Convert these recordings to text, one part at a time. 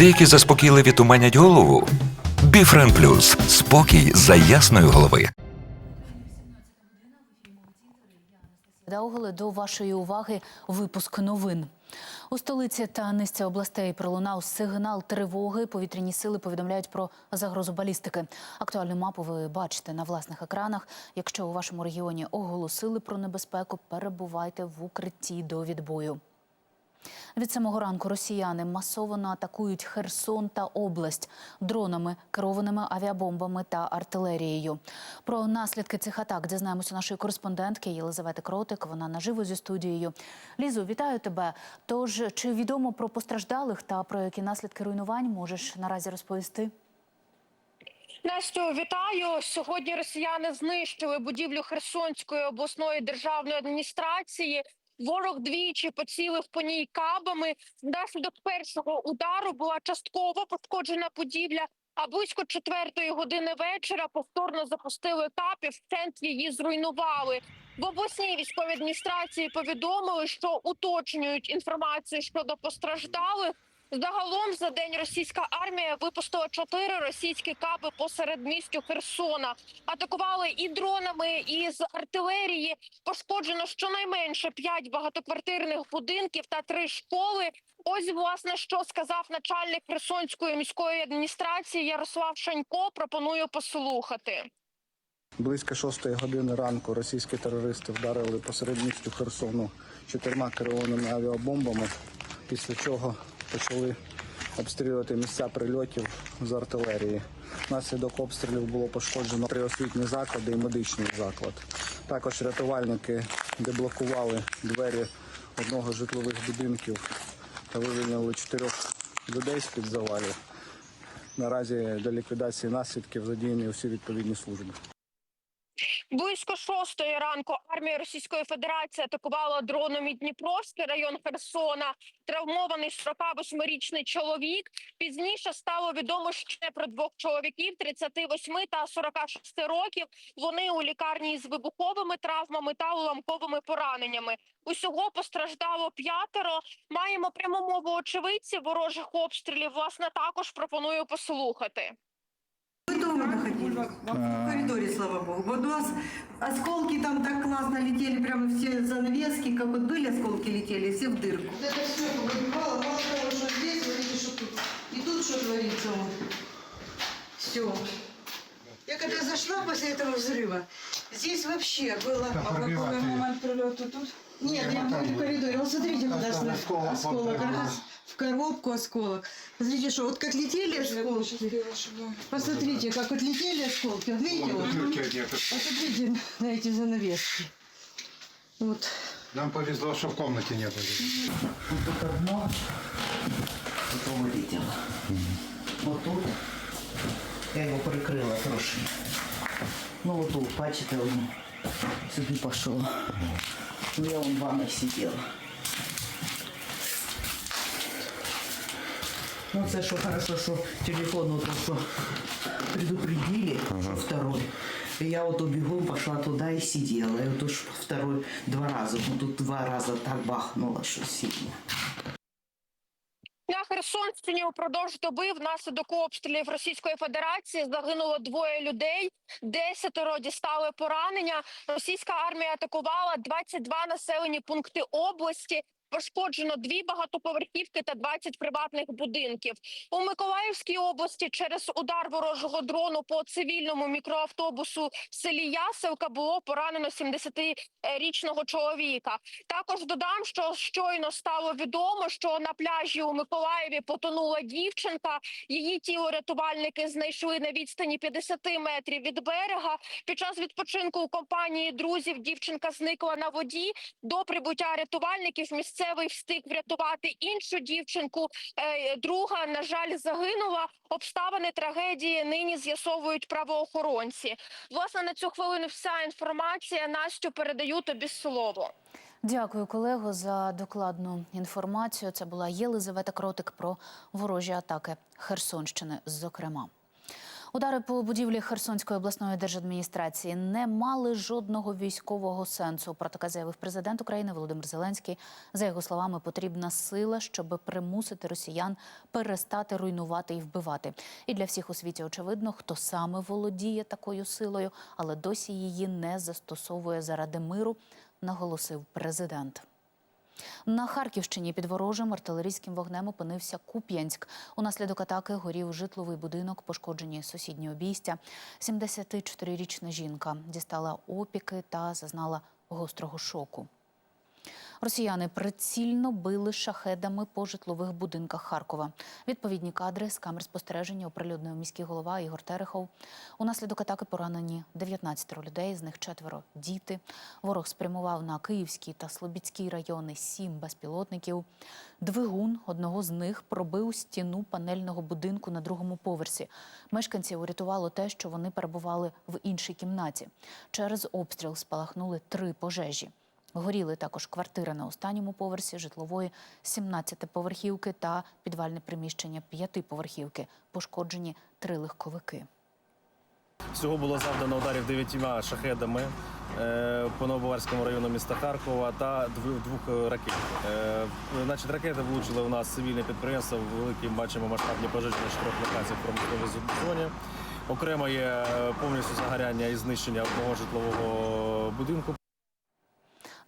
Деякі заспокійливі туманять голову. Біфрен Плюс спокій за ясної голови. Дауголи, до вашої уваги випуск новин. У столиці та низці областей пролунав сигнал тривоги. Повітряні сили повідомляють про загрозу балістики. Актуальну мапу ви бачите на власних екранах. Якщо у вашому регіоні оголосили про небезпеку, перебувайте в укритті до відбою. Від самого ранку росіяни масово атакують Херсон та область дронами, керованими авіабомбами та артилерією. Про наслідки цих атак дізнаємося нашої кореспондентки Єлизавети Кротик. Вона наживо зі студією. Лізо, вітаю тебе. Тож чи відомо про постраждалих та про які наслідки руйнувань можеш наразі розповісти? Настю, вітаю. Сьогодні росіяни знищили будівлю Херсонської обласної державної адміністрації. Ворог двічі поцілив по ній кабами. Внаслідок першого удару була частково пошкоджена будівля. А близько четвертої години вечора повторно запустили капі, в центрі її зруйнували. В обласній військовій адміністрації повідомили, що уточнюють інформацію щодо постраждалих. Загалом за день російська армія випустила чотири російські каби по середмістю Херсона. Атакували і дронами, і з артилерії. Пошкоджено щонайменше п'ять багатоквартирних будинків та три школи. Ось власне що сказав начальник Херсонської міської адміністрації Ярослав Шанько. Пропоную послухати. Близько шостої години ранку російські терористи вдарили посеред місту Херсону чотирма керованими авіабомбами, після чого почали обстрілювати місця прильотів з артилерії. Внаслідок обстрілів було пошкоджено три освітні заклади і медичний заклад. Також рятувальники деблокували двері одного з житлових будинків та вивільнили чотирьох людей з-під завалів. Наразі для ліквідації наслідків задіяні усі відповідні служби. Близько шостої ранку армія Російської Федерації атакувала дроном і Дніпровський район Херсона. Травмований 48-річний чоловік. Пізніше стало відомо ще про двох чоловіків 38 та 46 років. Вони у лікарні з вибуховими травмами та уламковими пораненнями. Усього постраждало п'ятеро. Маємо пряму мову очевидців ворожих обстрілів. Власне, також пропоную послухати. Вы дома находились? В коридоре, слава богу. Вот у вас осколки там так классно летели, прямо все занавески, как вот были осколки летели, все в дырку. Вот это все выбивало, мало того, что здесь, смотрите, что тут. И тут что творится. Все. Я когда зашла после этого взрыва, здесь вообще было... А какой момент прилету тут? Нет, я говорю в коридоре. Вот смотрите, куда осколок осколок. ага, В коробку осколок. Смотрите, что вот как летели осколки. Посмотрите, как вот летели осколки. Вот видите, вот. Посмотрите на эти занавески. Вот. Нам повезло, что в комнате не было. тут одно, это вылетело. Вот тут я его прикрыла трошки. Ну вот тут, бачите, он сюда пошел. Ну я вон в ванной сидела. Це що хорошо, що телефон вот что предупредили, что второй. И я вот бегом пошла туда и сидела. И вот уж второй два раза. Ну тут два раза так бахнуло, что сильно. На Херсонщині упродовж доби внаслідок обстрілів Російської Федерації загинуло двоє людей, десятеро дістали поранення. Російська армія атакувала 22 населені пункти області. Пошкоджено дві багатоповерхівки та 20 приватних будинків у Миколаївській області. Через удар ворожого дрону по цивільному мікроавтобусу в селі Ясевка було поранено 70-річного чоловіка. Також додам, що щойно стало відомо, що на пляжі у Миколаєві потонула дівчинка. Її тіло рятувальники знайшли на відстані 50 метрів від берега. Під час відпочинку у компанії друзів дівчинка зникла на воді. До прибуття рятувальників місцевий встиг врятувати іншу дівчинку. Е, Друга, на жаль, загинула. Обставини трагедії нині з'ясовують правоохоронці. Власне, на цю хвилину вся інформація. Настю передаю тобі слово. Дякую, колего, за докладну інформацію. Це була Єлизавета Кротик про ворожі атаки Херсонщини, зокрема. Удари по будівлі Херсонської обласної держадміністрації не мали жодного військового сенсу. Про таке заявив президент України Володимир Зеленський. За його словами, потрібна сила, щоб примусити росіян перестати руйнувати і вбивати. І для всіх у світі очевидно, хто саме володіє такою силою, але досі її не застосовує заради миру, наголосив президент. На Харківщині під ворожим артилерійським вогнем опинився Куп'янськ. Унаслідок атаки горів житловий будинок, пошкоджені сусідні обійстя. 74-річна жінка дістала опіки та зазнала гострого шоку. Росіяни прицільно били шахедами по житлових будинках Харкова. Відповідні кадри з камер спостереження оприлюднив міський голова Ігор Терехов. Унаслідок атаки поранені 19 людей, з них четверо діти. Ворог спрямував на Київський та Слобідський райони сім безпілотників. Двигун одного з них пробив стіну панельного будинку на другому поверсі. Мешканців урятувало те, що вони перебували в іншій кімнаті. Через обстріл спалахнули три пожежі. Горіли також квартира на останньому поверсі житлової 17-поверхівки та підвальне приміщення 5-поверхівки. Пошкоджені три легковики. Всього було завдано ударів дев'ятьма шахедами е, по Новобаварському району міста Харкова та дв- двох ракет. Е, Значить, ракети влучили у нас цивільне підприємство. Великі бачимо масштабні пожежі на чотирьох локаціях в зоні. Окремо є повністю загоряння і знищення одного житлового будинку.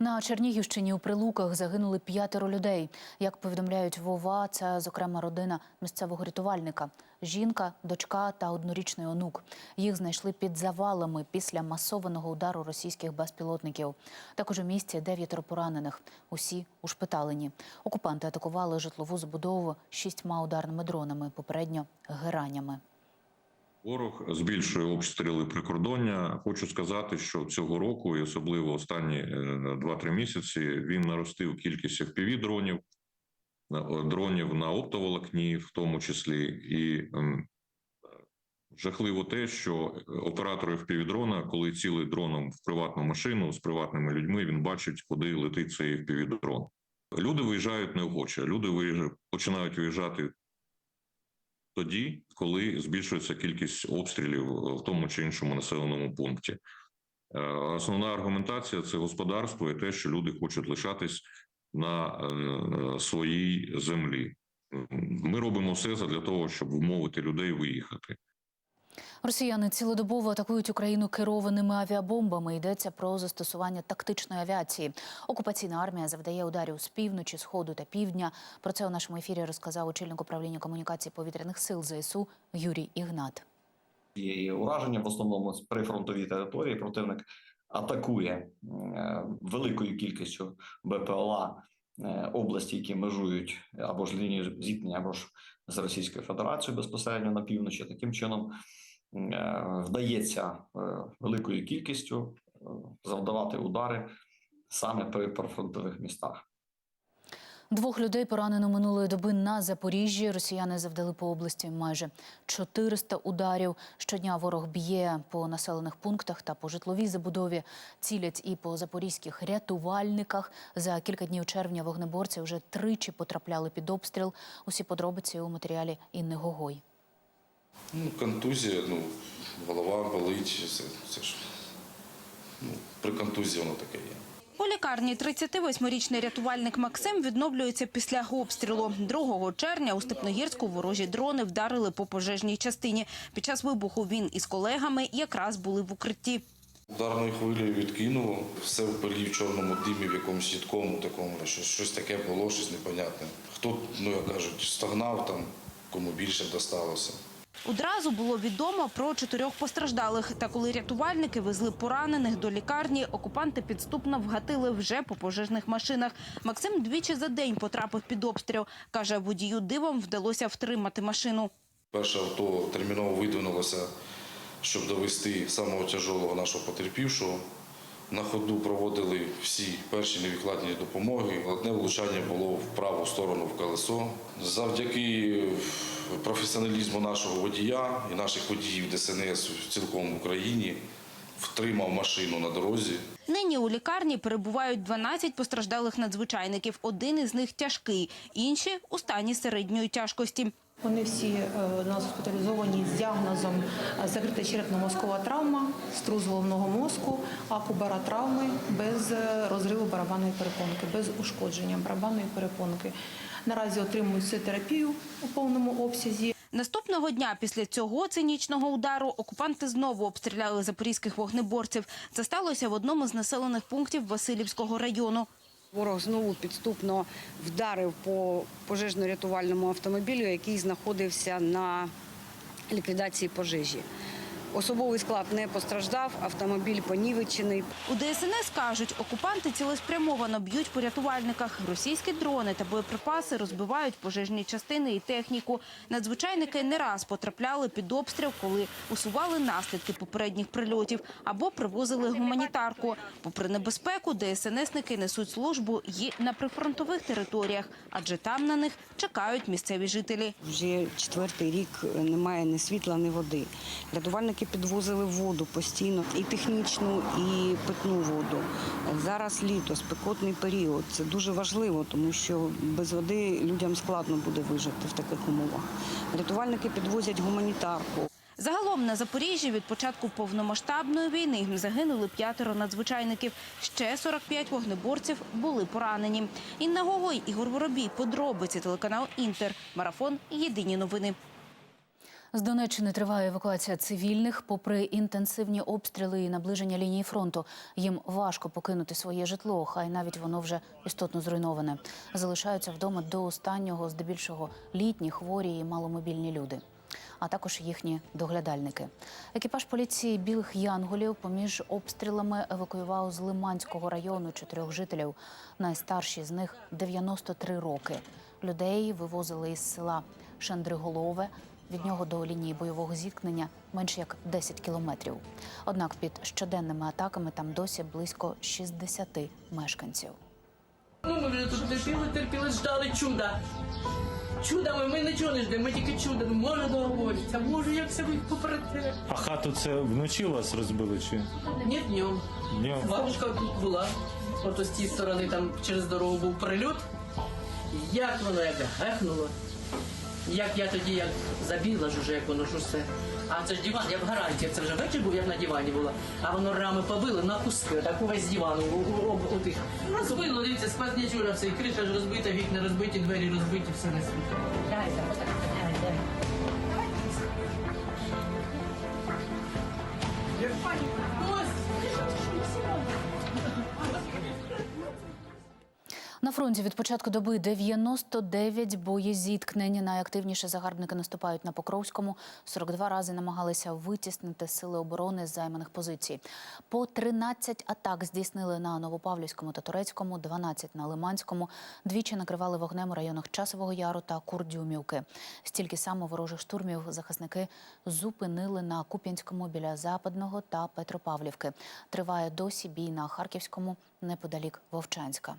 На Чернігівщині у Прилуках загинули п'ятеро людей. Як повідомляють Вова, це зокрема родина місцевого рятувальника. Жінка, дочка та однорічний онук. Їх знайшли під завалами після масованого удару російських безпілотників. Також у місті дев'ятеро поранених. Усі ушпиталені. Окупанти атакували житлову забудову шістьма ударними дронами, попередньо геранями. Ворог збільшує обстріли прикордоння. Хочу сказати, що цього року, і особливо останні е, 2-3 місяці, він наростив кількість fpv дронів, дронів на оптоволокні, в тому числі, і жахливо те, що оператор fpv дрона, коли цілий дроном в приватну машину з приватними людьми, він бачить, куди летить цей fpv дрон. Люди виїжджають неохоче. Люди виїжджають, починають виїжджати тоді, коли збільшується кількість обстрілів в тому чи іншому населеному пункті. Е, Основна аргументація це господарство і те, що люди хочуть лишатись на е, своїй землі. Ми робимо все для того, щоб вмовити людей виїхати. Росіяни цілодобово атакують Україну керованими авіабомбами. Йдеться про застосування тактичної авіації. Окупаційна армія завдає ударів з півночі, сходу та півдня. Про це у нашому ефірі розказав очільник управління комунікації повітряних сил ЗСУ Юрій Ігнат. і ураження в основному з прифронтовій території. Противник атакує е, великою кількістю БПЛА е, області, які межують або ж лінією зіткнення, або ж з Російською Федерацією безпосередньо на півночі. Таким чином вдається е, великою кількістю е, завдавати удари саме при прифронтових містах. Двох людей поранено минулої доби на Запоріжжі. Росіяни завдали по області майже 400 ударів. Щодня ворог б'є по населених пунктах та по житловій забудові. Цілять і по запорізьких рятувальниках. За кілька днів червня вогнеборці вже тричі потрапляли під обстріл. Усі подробиці у матеріалі Інни Гогой. Ну, контузія, ну, голова болить, це, це ж ну, при контузії воно таке є. У лікарні 38-річний рятувальник Максим відновлюється після обстрілу. 2 червня у Степногірську ворожі дрони вдарили по пожежній частині. Під час вибуху він із колегами якраз були в укритті. Ударною хвилею відкинуло, все в пилі в чорному димі, в якомусь їдкому такому, щось, щось таке було, щось непонятне. Хто, ну як кажуть, стогнав там, кому більше досталося. Одразу було відомо про чотирьох постраждалих. Та коли рятувальники везли поранених до лікарні, окупанти підступно вгатили вже по пожежних машинах. Максим двічі за день потрапив під обстріл. Каже, водію дивом вдалося втримати машину. Перше авто терміново видвинулося, щоб довести самого тяжелого нашого потерпівшого. На ходу проводили всі перші невідкладні допомоги. Одне влучання було в праву сторону в колесо. Завдяки професіоналізму нашого водія і наших водіїв ДСНС в цілком Україні втримав машину на дорозі. Нині у лікарні перебувають 12 постраждалих надзвичайників. Один із них тяжкий, інші у стані середньої тяжкості. Вони всі е, у нас госпіталізовані з діагнозом е, закрита черепно-мозкова травма, струс головного мозку, акубара травми без е, розриву барабанної перепонки, без ушкодження барабанної перепонки. Наразі отримують всю терапію у повному обсязі. Наступного дня після цього цинічного удару окупанти знову обстріляли запорізьких вогнеборців. Це сталося в одному з населених пунктів Васильівського району. Ворог знову підступно вдарив по пожежно-рятувальному автомобілю, який знаходився на ліквідації пожежі. Особовий склад не постраждав, автомобіль понівечений. У ДСНС кажуть, окупанти цілеспрямовано б'ють по рятувальниках. Російські дрони та боєприпаси розбивають пожежні частини і техніку. Надзвичайники не раз потрапляли під обстріл, коли усували наслідки попередніх прильотів або привозили гуманітарку. Попри небезпеку, ДСНСники несуть службу і на прифронтових територіях, адже там на них чекають місцеві жителі. Вже четвертий рік немає ні світла, ні води. Рятувальники підвозили воду постійно, і технічну, і питну воду. Зараз літо, спекотний період. Це дуже важливо, тому що без води людям складно буде вижити в таких умовах. Рятувальники підвозять гуманітарку. Загалом на Запоріжжі від початку повномасштабної війни загинули п'ятеро надзвичайників. Ще 45 вогнеборців були поранені. Інна Гогой, Ігор Воробій, подробиці телеканал Інтер. Марафон. Єдині новини. З Донеччини триває евакуація цивільних. Попри інтенсивні обстріли і наближення лінії фронту, їм важко покинути своє житло, хай навіть воно вже істотно зруйноване. Залишаються вдома до останнього, здебільшого літні, хворі і маломобільні люди. А також їхні доглядальники. Екіпаж поліції білих янголів поміж обстрілами евакуював з Лиманського району чотирьох жителів. Найстарші з них 93 роки. Людей вивозили із села Шандриголове. Від нього до лінії бойового зіткнення менш як 10 кілометрів. Однак під щоденними атаками там досі близько 60 мешканців. Ну, ми вже тут терпіли, терпіли, ждали чуда. Чудами ми нічого не ждемо, ми тільки чудо. Може договориться, може як себе їх попередити. А хату це вночі вас розбили чи Ні днем. днем? Бабушка тут була. От з тієї сторони там через дорогу був прильот. Як воно як гехнуло. Як я тоді як забігла ж уже, як воно ж усе. А це ж диван, я в гарантії, це вже вечір був, я б на дивані була. А воно рами побило на куски, так увесь диван у, у, у, у тих. Розбило, дивіться, сквозні чура, все, і криша ж розбита, вікна розбиті, двері розбиті, все на світі. Фронті від початку доби 99 боєзіткнень. Найактивніше загарбники наступають на Покровському. 42 рази намагалися витіснити сили оборони з займаних позицій. По 13 атак здійснили на Новопавлівському та Турецькому, 12 на Лиманському. Двічі накривали вогнем у районах Часового Яру та Курдюмівки. Стільки само ворожих штурмів захисники зупинили на Куп'янському біля Западного та Петропавлівки. Триває досі бій на Харківському неподалік Вовчанська.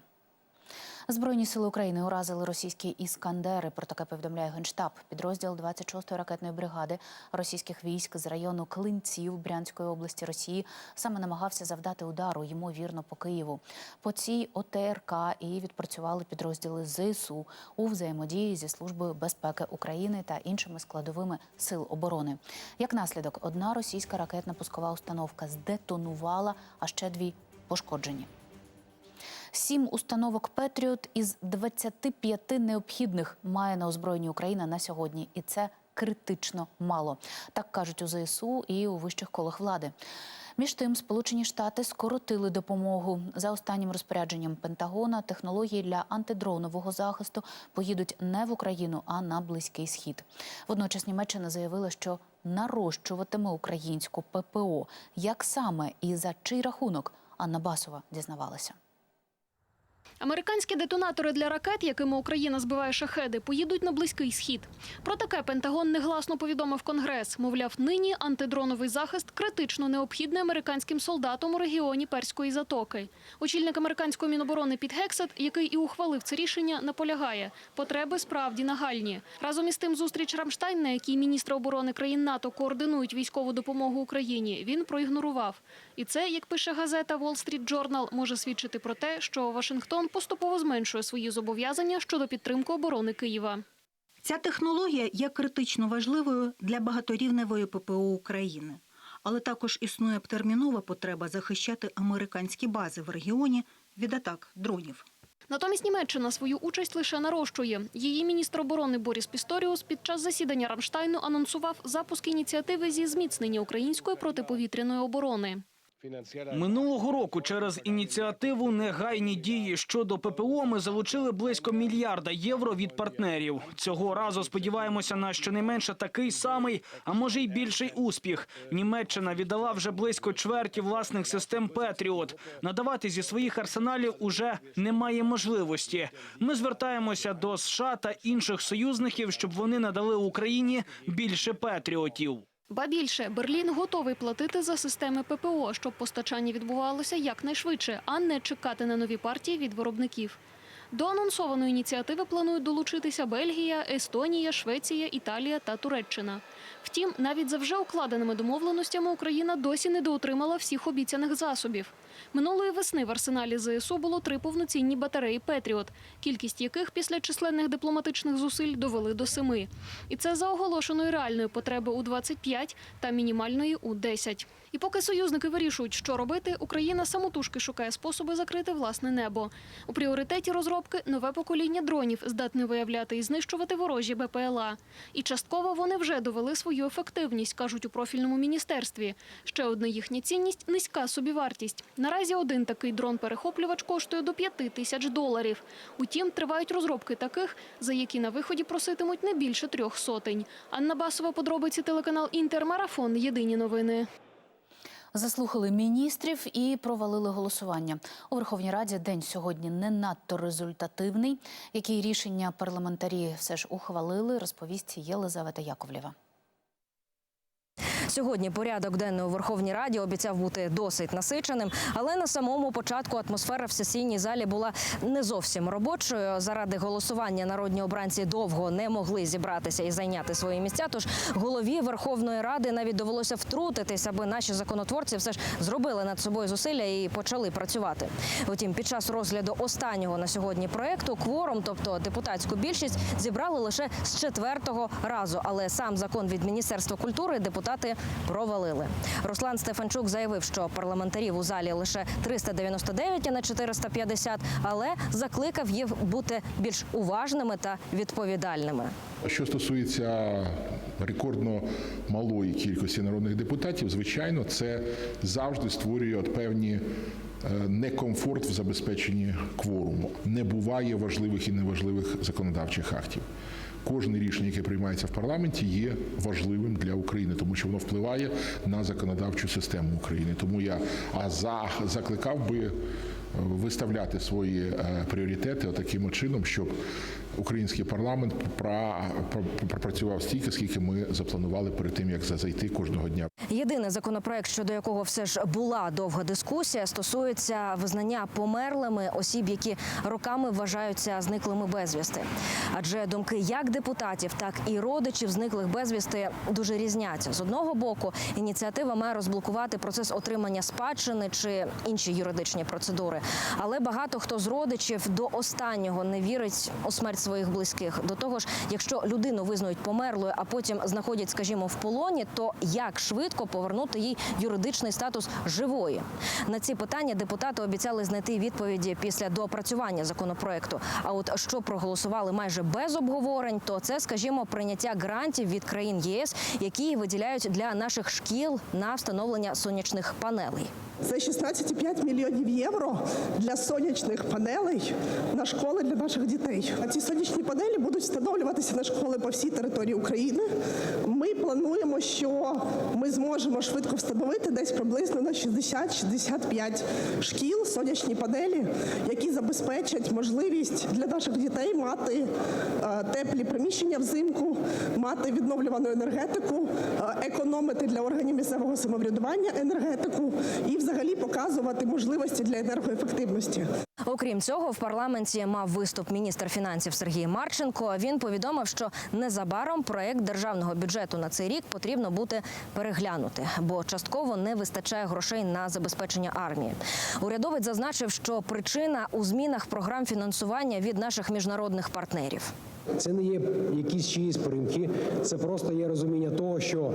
Збройні сили України уразили російські іскандери. Про таке повідомляє генштаб. Підрозділ 26-ї ракетної бригади російських військ з району Клинців Брянської області Росії саме намагався завдати удару, ймовірно, по Києву. По цій ОТРК і відпрацювали підрозділи ЗСУ у взаємодії зі службою безпеки України та іншими складовими сил оборони. Як наслідок, одна російська ракетна пускова установка здетонувала, а ще дві пошкоджені. Сім установок Петріот із 25 необхідних має на озброєнні Україна на сьогодні, і це критично мало. Так кажуть у ЗСУ і у вищих колах влади. Між тим, Сполучені Штати скоротили допомогу за останнім розпорядженням Пентагона. Технології для антидронового захисту поїдуть не в Україну, а на близький схід. Водночас Німеччина заявила, що нарощуватиме українську ППО. Як саме і за чий рахунок Анна Басова дізнавалася. Американські детонатори для ракет, якими Україна збиває шахеди, поїдуть на близький схід. Про таке Пентагон негласно повідомив Конгрес. Мовляв, нині антидроновий захист критично необхідний американським солдатам у регіоні Перської затоки. Очільник американської міноборони Піт Гексет, який і ухвалив це рішення, наполягає. Потреби справді нагальні. Разом із тим, зустріч Рамштайн, на якій міністри оборони країн НАТО координують військову допомогу Україні, він проігнорував. І це, як пише газета Wall Street Journal, може свідчити про те, що Вашингтон поступово зменшує свої зобов'язання щодо підтримки оборони Києва. Ця технологія є критично важливою для багаторівневої ППО України, але також існує термінова потреба захищати американські бази в регіоні від атак дронів. Натомість Німеччина свою участь лише нарощує. Її міністр оборони Боріс Пісторіус під час засідання Рамштайну анонсував запуск ініціативи зі зміцнення української протиповітряної оборони. Минулого року через ініціативу негайні дії щодо ППО ми залучили близько мільярда євро від партнерів. Цього разу сподіваємося на щонайменше такий самий, а може й більший успіх. Німеччина віддала вже близько чверті власних систем Петріот. Надавати зі своїх арсеналів уже немає можливості. Ми звертаємося до США та інших союзників, щоб вони надали Україні більше Петріотів. Ба більше Берлін готовий платити за системи ППО, щоб постачання відбувалося якнайшвидше, а не чекати на нові партії від виробників. До анонсованої ініціативи планують долучитися Бельгія, Естонія, Швеція, Італія та Туреччина. Втім, навіть за вже укладеними домовленостями Україна досі не доотримала всіх обіцяних засобів. Минулої весни в арсеналі ЗСУ було три повноцінні батареї Петріот, кількість яких після численних дипломатичних зусиль довели до семи. І це за оголошеної реальної потреби у 25 та мінімальної у 10. І поки союзники вирішують, що робити, Україна самотужки шукає способи закрити власне небо. У пріоритеті розробки нове покоління дронів, здатне виявляти і знищувати ворожі БПЛА. І частково вони вже довели свою ефективність, кажуть у профільному міністерстві. Ще одна їхня цінність низька собівартість. Наразі один такий дрон-перехоплювач коштує до 5 тисяч доларів. Утім, тривають розробки таких, за які на виході проситимуть не більше трьох сотень. Анна Басова, подробиці телеканал Інтермарафон. Єдині новини. Заслухали міністрів і провалили голосування. У Верховній Раді день сьогодні не надто результативний. Які рішення парламентарі все ж ухвалили, розповість Єлизавета Яковлєва. Сьогодні порядок денний у Верховній Раді обіцяв бути досить насиченим, але на самому початку атмосфера в сесійній залі була не зовсім робочою. Заради голосування народні обранці довго не могли зібратися і зайняти свої місця. Тож голові Верховної Ради навіть довелося втрутитись, аби наші законотворці все ж зробили над собою зусилля і почали працювати. Втім, під час розгляду останнього на сьогодні проекту кворум, тобто депутатську більшість, зібрали лише з четвертого разу. Але сам закон від міністерства культури депутати провалили. Руслан Стефанчук заявив, що парламентарів у залі лише 399, а не 450, але закликав їх бути більш уважними та відповідальними. Що стосується рекордно малої кількості народних депутатів, звичайно, це завжди створює певні е, некомфорт в забезпеченні кворуму. Не буває важливих і неважливих законодавчих актів. Кожне рішення, яке приймається в парламенті, є важливим для України, тому що воно впливає на законодавчу систему України. Тому я а за закликав би е, виставляти свої е, пріоритети таким чином, щоб український парламент пра- пра- пропрацював стільки, скільки ми запланували перед тим, як зайти кожного дня. Єдиний законопроект, щодо якого все ж була довга дискусія, стосується визнання померлими осіб, які роками вважаються зниклими безвісти. Адже думки як депутатів, так і родичів зниклих безвісти дуже різняться. З одного боку, ініціатива має розблокувати процес отримання спадщини чи інші юридичні процедури. Але багато хто з родичів до останнього не вірить у смерть своїх близьких. До того ж, якщо людину визнають померлою, а потім знаходять, скажімо, в полоні, то як швидко повернути їй юридичний статус живої? На ці питання депутати обіцяли знайти відповіді після доопрацювання законопроекту. А от що проголосували майже без обговорень, то це, скажімо, прийняття грантів від країн ЄС, які виділяють для наших шкіл на встановлення сонячних панелей. Це 16,5 мільйонів євро для сонячних панелей на школи для наших дітей. А ці сонячні панелі будуть встановлюватися на школи по всій території України. Ми плануємо, що ми зможемо швидко встановити десь приблизно на 60-65 шкіл сонячні панелі, які забезпечать можливість для наших дітей мати е, теплі приміщення взимку, мати відновлювану енергетику, е, економити для органів місцевого самоврядування енергетику і взагалі показувати можливості для енергоефективності. Окрім цього, в парламенті мав виступ міністр фінансів Сергій Марченко. Він повідомив, що незабаром проект державного бюджету на цей рік потрібно буде переглянути, бо частково не вистачає грошей на забезпечення армії. Урядовець зазначив, що причина у змінах програм фінансування від наших міжнародних партнерів. Це не є якісь чиїсь примки, це просто є розуміння того, що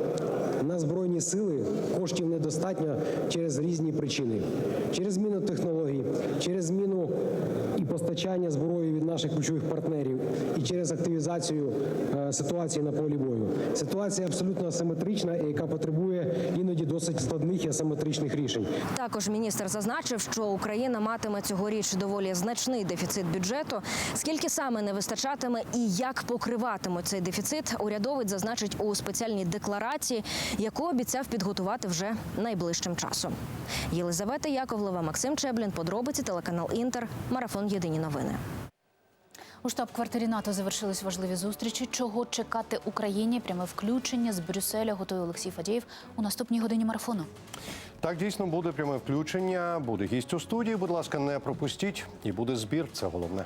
на збройні сили коштів недостатньо через різні причини, через зміну технологій, через зміну постачання зброї від наших ключових партнерів, і через активізацію е, ситуації на полі бою. Ситуація абсолютно асиметрична, яка потребує іноді досить складних і асиметричних рішень. Також міністр зазначив, що Україна матиме цьогоріч доволі значний дефіцит бюджету. Скільки саме не вистачатиме і як покриватимуть цей дефіцит, урядовець зазначить у спеціальній декларації, яку обіцяв підготувати вже найближчим часом. Єлизавета Яковлева, Максим Чеблін, подробиці телеканал Інтер, марафон Єдині новини. У штаб-квартирі НАТО завершились важливі зустрічі. Чого чекати Україні? Пряме включення з Брюсселя готує Олексій Фадєєв у наступній годині марафону. Так дійсно буде пряме включення, буде гість у студії. Будь ласка, не пропустіть, і буде збір. Це головне.